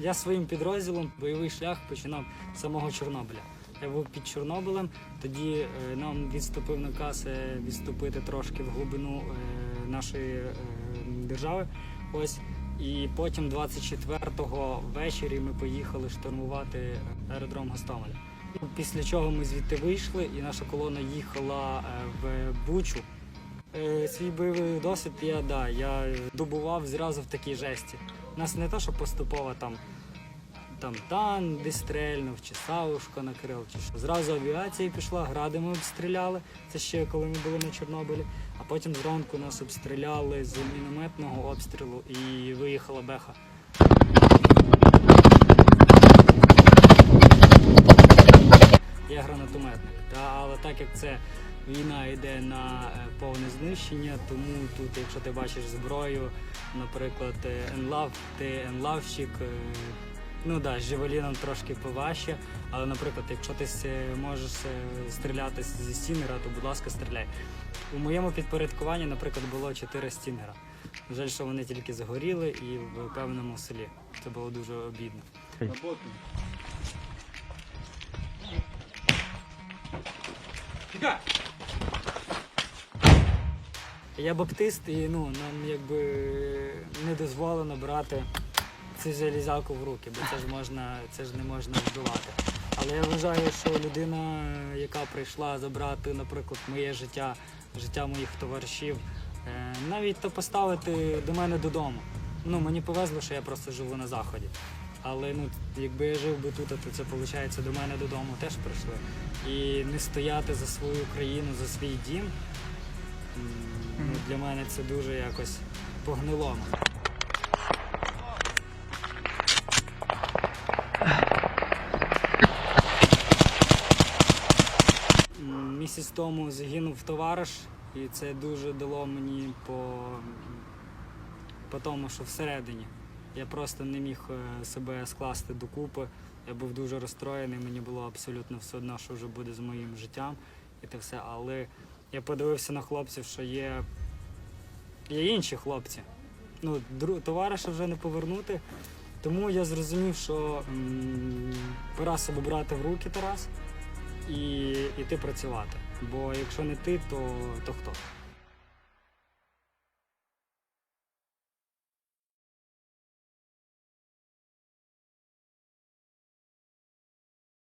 Я своїм підрозділом бойовий шлях починав з самого Чорнобиля. Я був під Чорнобилем, тоді е, нам відступив наказ е, відступити трошки в глибину е, нашої держави. Ось. І потім 24-го ввечері ми поїхали штурмувати аеродром Гостомеля. Після чого ми звідти вийшли, і наша колона їхала в Бучу. Свій бойовий досвід я, да, я добував зразу в такій жесті. У нас не те, що поступово там, там тан десь стрельнув, чи савушка накрив, чи що. Зразу авіація пішла, гради ми обстріляли. Це ще коли ми були на Чорнобилі. А потім зранку нас обстріляли з мінометного обстрілу і виїхала беха. Я гранатометник. Та, але так як це війна йде на е, повне знищення, тому тут, якщо ти бачиш зброю, наприклад, енлав, ти енлавщик. Ну да, з Жевеліном трошки поважче, але, наприклад, якщо ти можеш е, стріляти зі стінера, то будь ласка, стріляй. У моєму підпорядкуванні, наприклад, було 4 стінера. Жаль, що вони тільки загоріли і в певному селі. Це було дуже обідно. Я баптист, і ну, нам якби не дозволено брати цю залізяку в руки, бо це ж можна, це ж не можна вбивати. Але я вважаю, що людина, яка прийшла забрати, наприклад, моє життя, життя моїх товаришів, е, навіть то поставити до мене додому. Ну, мені повезло, що я просто живу на заході. Але ну, якби я жив би тут, то це виходить до мене додому теж прийшли. І не стояти за свою країну, за свій дім. Ну, для мене це дуже якось погнило. Місяць тому загинув товариш, і це дуже дало мені по, по тому, що всередині. Я просто не міг е, себе скласти докупи. Я був дуже розстроєний, мені було абсолютно все одно, що вже буде з моїм життям і те все. Але я подивився на хлопців, що є, є інші хлопці. Ну, товариша вже не повернути. Тому я зрозумів, що м, пора себе брати в руки Тарас і йти працювати. Бо якщо не ти, то, то хто?